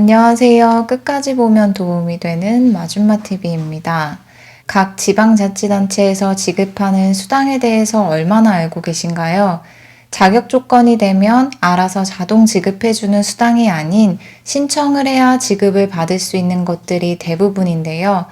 안녕하세요. 끝까지 보면 도움이 되는 마준마TV입니다. 각 지방자치단체에서 지급하는 수당에 대해서 얼마나 알고 계신가요? 자격 조건이 되면 알아서 자동 지급해주는 수당이 아닌 신청을 해야 지급을 받을 수 있는 것들이 대부분인데요.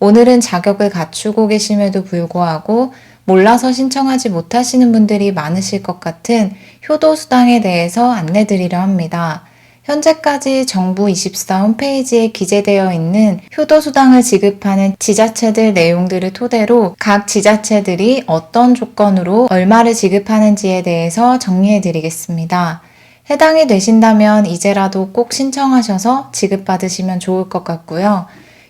오늘은 자격을 갖추고 계심에도 불구하고 몰라서 신청하지 못하시는 분들이 많으실 것 같은 효도수당에 대해서 안내 드리려 합니다. 현재까지 정부 24 홈페이지에 기재되어 있는 효도수당을 지급하는 지자체들 내용들을 토대로 각 지자체들이 어떤 조건으로 얼마를 지급하는지에 대해서 정리해 드리겠습니다. 해당이 되신다면 이제라도 꼭 신청하셔서 지급받으시면 좋을 것 같고요.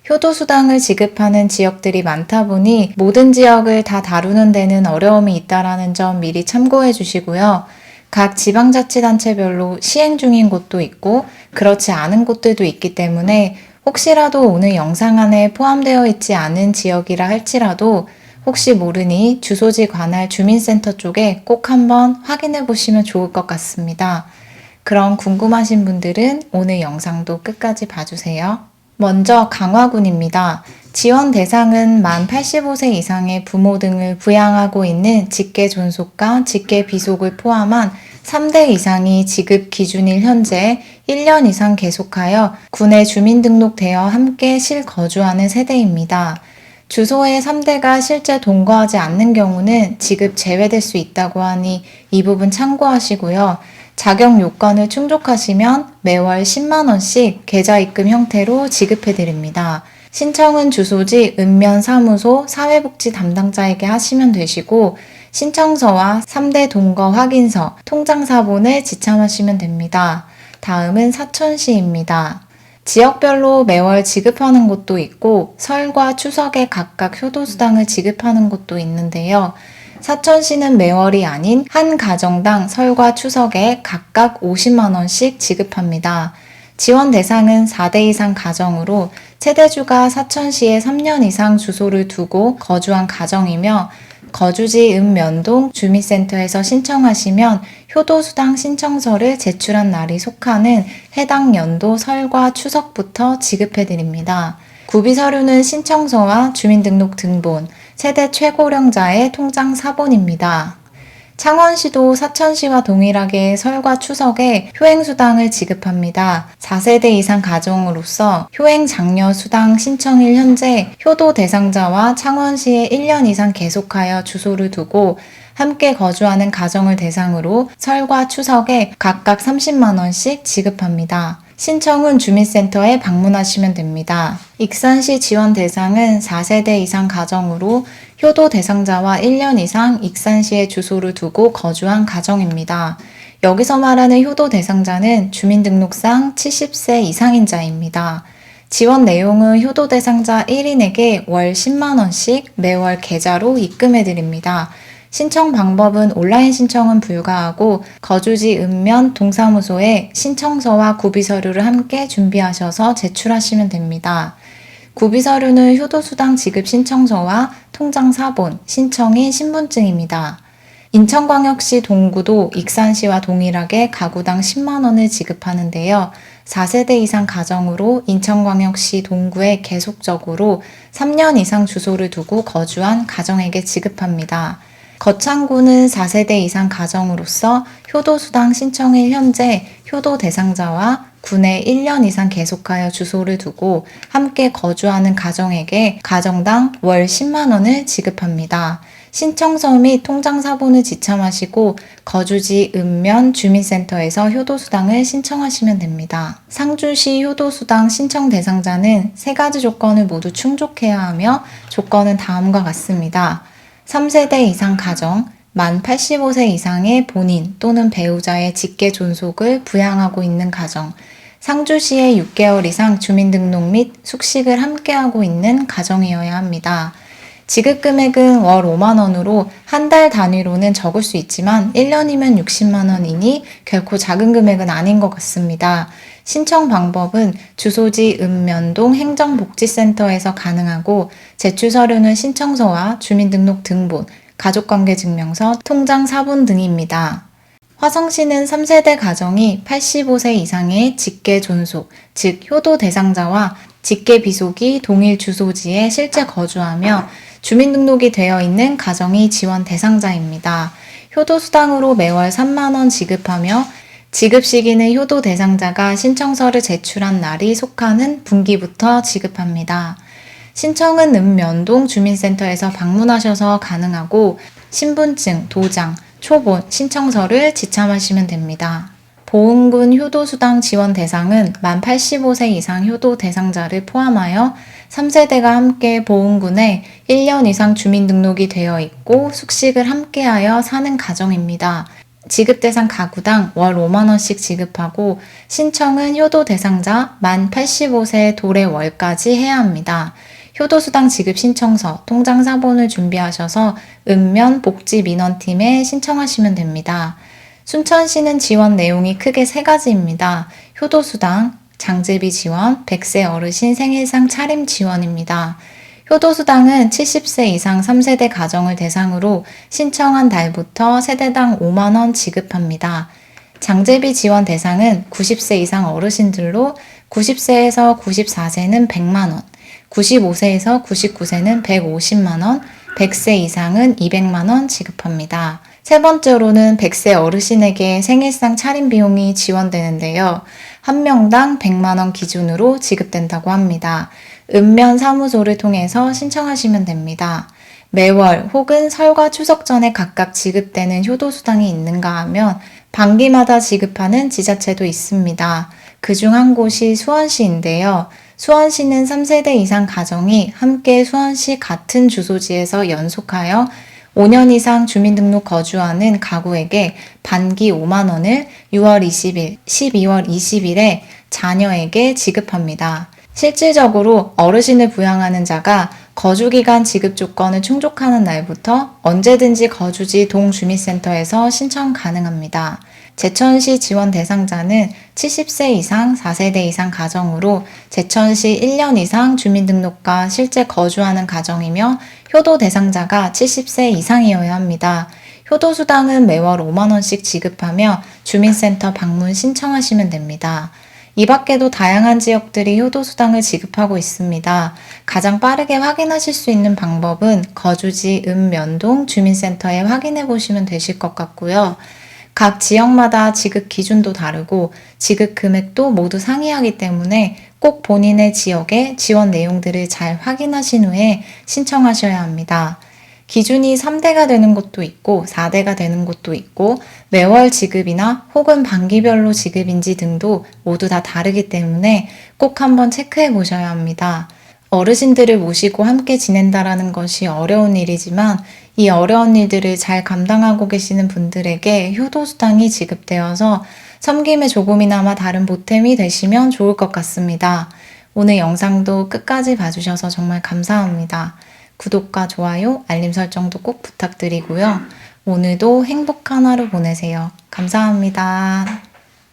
효도수당을 지급하는 지역들이 많다 보니 모든 지역을 다 다루는 데는 어려움이 있다라는 점 미리 참고해 주시고요. 각 지방자치단체별로 시행 중인 곳도 있고 그렇지 않은 곳들도 있기 때문에 혹시라도 오늘 영상 안에 포함되어 있지 않은 지역이라 할지라도 혹시 모르니 주소지 관할 주민센터 쪽에 꼭 한번 확인해 보시면 좋을 것 같습니다. 그럼 궁금하신 분들은 오늘 영상도 끝까지 봐주세요. 먼저 강화군입니다. 지원 대상은 만 85세 이상의 부모 등을 부양하고 있는 직계 존속과 직계 비속을 포함한 3대 이상이 지급 기준일 현재 1년 이상 계속하여 군에 주민등록되어 함께 실거주하는 세대입니다. 주소의 3대가 실제 동거하지 않는 경우는 지급 제외될 수 있다고 하니 이 부분 참고하시고요. 자격 요건을 충족하시면 매월 10만원씩 계좌 입금 형태로 지급해 드립니다. 신청은 주소지 읍면 사무소 사회복지 담당자에게 하시면 되시고 신청서와 3대 동거 확인서, 통장 사본을 지참하시면 됩니다. 다음은 사천시입니다. 지역별로 매월 지급하는 곳도 있고 설과 추석에 각각 효도수당을 지급하는 곳도 있는데요. 사천시는 매월이 아닌 한 가정당 설과 추석에 각각 50만원씩 지급합니다. 지원 대상은 4대 이상 가정으로 세대주가 사천시에 3년 이상 주소를 두고 거주한 가정이며 거주지 읍면동 주민센터에서 신청하시면 효도수당 신청서를 제출한 날이 속하는 해당 연도 설과 추석부터 지급해드립니다. 구비서류는 신청서와 주민등록 등본, 세대 최고령자의 통장 사본입니다. 창원시도 사천시와 동일하게 설과 추석에 효행수당을 지급합니다. 4세대 이상 가정으로서 효행장려 수당 신청일 현재 효도 대상자와 창원시에 1년 이상 계속하여 주소를 두고 함께 거주하는 가정을 대상으로 설과 추석에 각각 30만원씩 지급합니다. 신청은 주민센터에 방문하시면 됩니다. 익산시 지원 대상은 4세대 이상 가정으로 효도 대상자와 1년 이상 익산시에 주소를 두고 거주한 가정입니다. 여기서 말하는 효도 대상자는 주민등록상 70세 이상인 자입니다. 지원 내용은 효도 대상자 1인에게 월 10만원씩 매월 계좌로 입금해 드립니다. 신청 방법은 온라인 신청은 불가하고 거주지 읍면 동사무소에 신청서와 구비 서류를 함께 준비하셔서 제출하시면 됩니다. 구비서류는 효도수당 지급 신청서와 통장 사본, 신청인 신분증입니다. 인천광역시 동구도 익산시와 동일하게 가구당 10만원을 지급하는데요. 4세대 이상 가정으로 인천광역시 동구에 계속적으로 3년 이상 주소를 두고 거주한 가정에게 지급합니다. 거창구는 4세대 이상 가정으로서 효도수당 신청일 현재 효도 대상자와 군에 1년 이상 계속하여 주소를 두고 함께 거주하는 가정에게 가정당 월 10만원을 지급합니다. 신청서 및 통장 사본을 지참하시고 거주지 읍면 주민센터에서 효도수당을 신청하시면 됩니다. 상주시 효도수당 신청 대상자는 세 가지 조건을 모두 충족해야 하며 조건은 다음과 같습니다. 3세대 이상 가정, 만 85세 이상의 본인 또는 배우자의 직계 존속을 부양하고 있는 가정, 상주시에 6개월 이상 주민등록 및 숙식을 함께하고 있는 가정이어야 합니다. 지급 금액은 월 5만 원으로 한 달 단위로는 적을 수 있지만 1년이면 60만 원이니 결코 작은 금액은 아닌 것 같습니다. 신청 방법은 주소지 읍면동 행정복지센터에서 가능하고 제출 서류는 신청서와 주민등록 등본, 가족관계 증명서, 통장 사본 등입니다. 화성시는 3세대 가정이 85세 이상의 직계 존속, 즉 효도 대상자와 직계 비속이 동일 주소지에 실제 거주하며 주민등록이 되어 있는 가정이 지원 대상자입니다. 효도 수당으로 매월 3만 원 지급하며 지급 시기는 효도 대상자가 신청서를 제출한 날이 속하는 분기부터 지급합니다. 신청은 읍면동 주민센터에서 방문하셔서 가능하고 신분증, 도장, 초본, 신청서를 지참하시면 됩니다. 보훈군 효도수당 지원 대상은 만 85세 이상 효도 대상자를 포함하여 3세대가 함께 보훈군에 1년 이상 주민등록이 되어 있고 숙식을 함께하여 사는 가정입니다. 지급 대상 가구당 월 5만원씩 지급하고 신청은 효도 대상자 만 85세 도래 월까지 해야 합니다. 효도수당 지급 신청서, 통장 사본을 준비하셔서 읍면 복지 민원팀에 신청하시면 됩니다. 순천시는 지원 내용이 크게 세 가지입니다. 효도수당, 장제비 지원, 100세 어르신 생일상 차림 지원입니다. 효도수당은 70세 이상 3세대 가정을 대상으로 신청한 달부터 세대당 5만원 지급합니다. 장제비 지원 대상은 90세 이상 어르신들로 90세에서 94세는 100만원, 95세에서 99세는 150만원, 100세 이상은 200만원 지급합니다. 세 번째로는 100세 어르신에게 생일상 차림 비용이 지원되는데요. 한 명당 100만원 기준으로 지급된다고 합니다. 읍면 사무소를 통해서 신청하시면 됩니다. 매월 혹은 설과 추석 전에 각각 지급되는 효도수당이 있는가 하면 반기마다 지급하는 지자체도 있습니다. 그 중 한 곳이 수원시인데요. 수원시는 3세대 이상 가정이 함께 수원시 같은 주소지에서 연속하여 5년 이상 주민등록 거주하는 가구에게 반기 5만원을 6월 20일, 12월 20일에 자녀에게 지급합니다. 실질적으로 어르신을 부양하는 자가 거주기간 지급 조건을 충족하는 날부터 언제든지 거주지 동주민센터에서 신청 가능합니다. 제천시 지원 대상자는 70세 이상 4세대 이상 가정으로 제천시 1년 이상 주민등록과 실제 거주하는 가정이며 효도 대상자가 70세 이상이어야 합니다. 효도수당은 매월 5만원씩 지급하며 주민센터 방문 신청하시면 됩니다. 이 밖에도 다양한 지역들이 효도수당을 지급하고 있습니다. 가장 빠르게 확인하실 수 있는 방법은 거주지 읍면동 주민센터에 확인해 보시면 되실 것 같고요. 각 지역마다 지급 기준도 다르고 지급 금액도 모두 상이하기 때문에 꼭 본인의 지역의 지원 내용들을 잘 확인하신 후에 신청하셔야 합니다. 기준이 3대가 되는 곳도 있고 4대가 되는 곳도 있고 매월 지급이나 혹은 반기별로 지급인지 등도 모두 다 다르기 때문에 꼭 한번 체크해 보셔야 합니다. 어르신들을 모시고 함께 지낸다라는 것이 어려운 일이지만 이 어려운 일들을 잘 감당하고 계시는 분들에게 효도수당이 지급되어서 섬김에 조금이나마 다른 보탬이 되시면 좋을 것 같습니다. 오늘 영상도 끝까지 봐주셔서 정말 감사합니다. 구독과 좋아요, 알림 설정도 꼭 부탁드리고요. 오늘도 행복한 하루 보내세요. 감사합니다.